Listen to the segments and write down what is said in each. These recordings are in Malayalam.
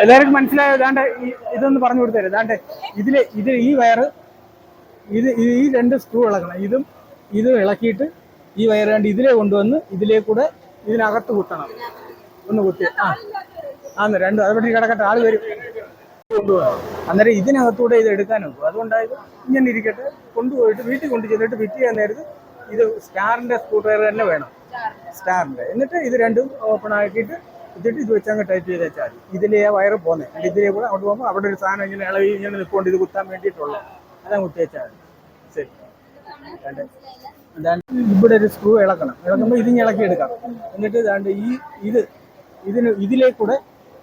എല്ലാവർക്കും മനസ്സിലായോ? ദാണ്ട് ഈ- ഇതൊന്ന് പറഞ്ഞു കൊടുത്തരും. ദാണ്ട് ഇതിൽ ഇത് ഈ വയറ് ഇത് ഈ- രണ്ട് സ്ക്രൂ ഇളക്കണം ഇതും ഇതും ഇളക്കിയിട്ട് ഈ വയർ കണ്ട് ഇതിലേ കൊണ്ടുവന്ന് ഇതിലേ കൂടെ ഇതിനകത്ത് കുത്തണം. ഒന്ന് കുത്തി. ആ ആന്ന് രണ്ടും. അതുപറ്റി കിടക്കട്ടെ ആൾ വരും. കൊണ്ടുപോകണം അന്നേരം ഇതിനകത്തൂടെ ഇത് എടുക്കാൻ നോക്കും അതുകൊണ്ടായത് ഇങ്ങനെ ഇരിക്കട്ടെ കൊണ്ടുപോയിട്ട് വീട്ടിൽ കൊണ്ടു ചെന്നിട്ട് ഫിറ്റ് ചെയ്യാൻ നേരത്ത് ഇത് സ്റ്റാറിന്റെ സ്ക്രൂ ഡ്രൈവർ തന്നെ വേണം. സ്റ്റാറിന്റെ. എന്നിട്ട് ഇത് രണ്ടും ഓപ്പൺ ആക്കിയിട്ട് ഇതിട്ട് ഇത് വെച്ച് അങ്ങ് ടൈറ്റ് ചെയ്ത് വെച്ചാൽ ഇതിലേ വയറ് പോകുന്നത് ഇതിലേ കൂടെ അങ്ങോട്ട് പോകുമ്പോൾ അവിടെ ഒരു സാധനം ഇങ്ങനെ ഇളവി ഇങ്ങനെ നിൽക്കൊണ്ട് ഇത് കുത്താൻ വേണ്ടിയിട്ടുള്ള. അതങ്ങ് കുത്തി വെച്ചാൽ ശരി. രണ്ട്. ഇവിടെ ഒരു സ്ക്രൂ ഇളക്കണം. ഇളക്കുമ്പോൾ ഇതിന് ഇളക്കി എടുക്കാം. എന്നിട്ട് ഇതാണ്ട് ഈ ഇത് ഇതിന് ഇതിലേ കൂടെ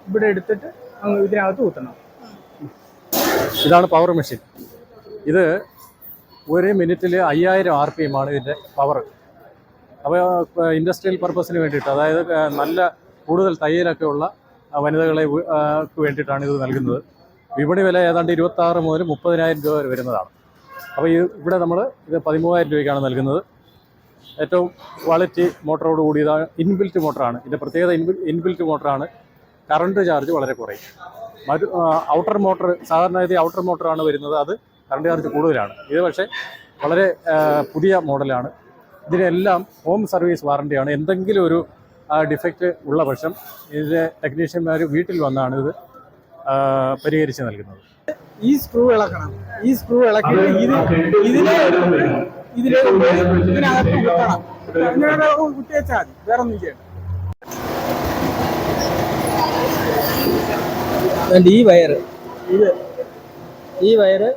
ഇവിടെ എടുത്തിട്ട് അങ്ങ് ഇതിനകത്ത് കുത്തണം. ഇതാണ് പവർ മെഷീൻ ഇത് ഒരു മിനിറ്റിൽ അയ്യായിരം ആർ പി എം ആണ് ഇതിന്റെ പവർ അപ്പോൾ ഇൻഡസ്ട്രിയൽ പർപ്പസിന് വേണ്ടിയിട്ട് അതായത് നല്ല കൂടുതൽ തയ്യലൊക്കെ ഉള്ള വനിതകളെ വേണ്ടിയിട്ടാണ് ഇത് നൽകുന്നത്. വിപണി വില ഏതാണ്ട് ഇരുപത്തി ആറ് മുതൽ മുപ്പതിനായിരം രൂപ വരെ വരുന്നതാണ്. അപ്പോൾ ഈ ഇവിടെ നമ്മൾ ഇത് പതിമൂവായിരം രൂപയ്ക്കാണ് നൽകുന്നത്. ഏറ്റവും ക്വാളിറ്റി മോട്ടറോട് കൂടിയതാണ് ഇൻബിൽറ്റ് മോട്ടറാണ്. ഇതിന്റെ പ്രത്യേകത ഇൻബിൽ ഇൻബിൽറ്റ് മോട്ടറാണ്. കറണ്ട് ചാർജ് വളരെ കുറയും. മറ്റു ഔട്ടർ മോട്ടർ സാധാരണ ഇത് ഔട്ടർ മോട്ടറാണ് വരുന്നത്. അത് കറണ്ട് ചാർജ് കൂടുതലാണ്. ഇത് പക്ഷേ വളരെ പുതിയ മോഡലാണ്. ഇതിനെല്ലാം ഹോം സർവീസ് വാറണ്ടിയാണ് എന്തെങ്കിലും ഒരു ഡിഫക്റ്റ് ഉള്ള പക്ഷം ഇതിന്റെ ടെക്നീഷ്യന്മാർ വീട്ടിൽ വന്നാണ് ഇത് ആ, പരിഹരിച്ച് നൽകുന്നത്. ഈ സ്ക്രൂ ഇളക്കണം. ഈ സ്ക്രൂ ഇളക്കി ഇത് ഇതിനകത്ത് കുത്തണം. മതി. വേറെ ഒന്നും ഈ വയറ് ഇത് ഈ വയറ്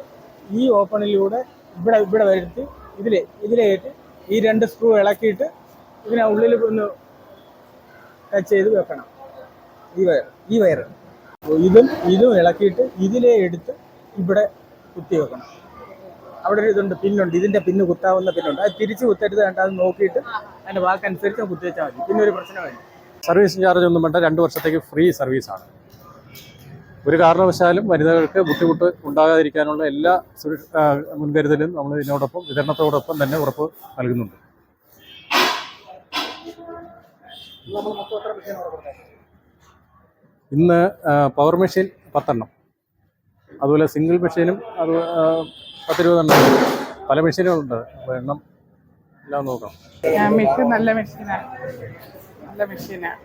ഈ ഓപ്പണിലൂടെ ഇവിടെ ഇവിടെ വരുത്തി ഇതിലെ ഇതിലേറ്റ് ഈ രണ്ട് സ്ക്രൂ ഇളക്കിയിട്ട് ഇതിനെ ഉള്ളിൽ ഒന്ന് ചെയ്ത് വെക്കണം. ഈ വയർ ഈ വയർ ഇതും ഇതും ഇളക്കിയിട്ട് ഇതിലെ എടുത്ത് ഇവിടെ കുത്തി വെക്കണം. അവിടെ ഒരു ഇതുണ്ട് പിന്നുണ്ട്. ഇതിന്റെ പിന്ന് കുത്താവുന്ന പിന്നുണ്ട്. അത് തിരിച്ച് കുത്തരുത് വേണ്ട അത് നോക്കിയിട്ട് അതിന്റെ വാക്കനുസരിച്ച് കുത്തി വെച്ചാൽ മതി. പിന്നെ ഒരു പ്രശ്നമില്ല സർവീസ് ചാർജ് ഒന്നും വേണ്ട. രണ്ട് വർഷത്തേക്ക് ഫ്രീ സർവീസാണ് ഒരു കാരണവശാലും വനിതകൾക്ക് ബുദ്ധിമുട്ട് ഉണ്ടാകാതിരിക്കാനുള്ള എല്ലാ മുൻകരുതലും നമ്മൾ ഇതിനോടൊപ്പം വിതരണത്തോടൊപ്പം തന്നെ ഉറപ്പ് നൽകുന്നുണ്ട്. ഇന്ന് പവർ മെഷീൻ പത്തെണ്ണം. അതുപോലെ സിംഗിൾ മെഷീനും അത് പത്തിരുപതെണ്ണം. പല മെഷീനുകളുണ്ട് അപ്പോൾ എണ്ണം എല്ലാം നോക്കാം മെഷീൻ നല്ല മെഷീനാണ് നല്ല മെഷീനാണ്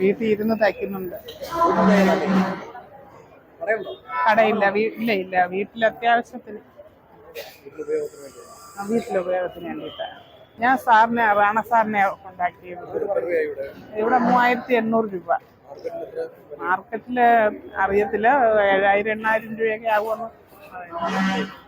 വീട്ടിൽ ഇരുന്ന് തയ്ക്കുന്നുണ്ട്. കടയില്ല. ഇല്ല ഇല്ല. വീട്ടിൽ അത്യാവശ്യത്തിന്. ആ, വീട്ടിലുപയോഗത്തിന് വേണ്ടിയിട്ടാണ്. ഞാൻ സാറിനെ റാണ സാറിനെ കോണ്ടാക്ട് ചെയ്തത് ഇവിടെ? മൂവായിരത്തി എണ്ണൂറ് രൂപ. മാർക്കറ്റിൽ അറിയത്തില്ല. ഏഴായിരം എണ്ണായിരം രൂപയൊക്കെ ആകുമെന്ന് പറയുന്നു.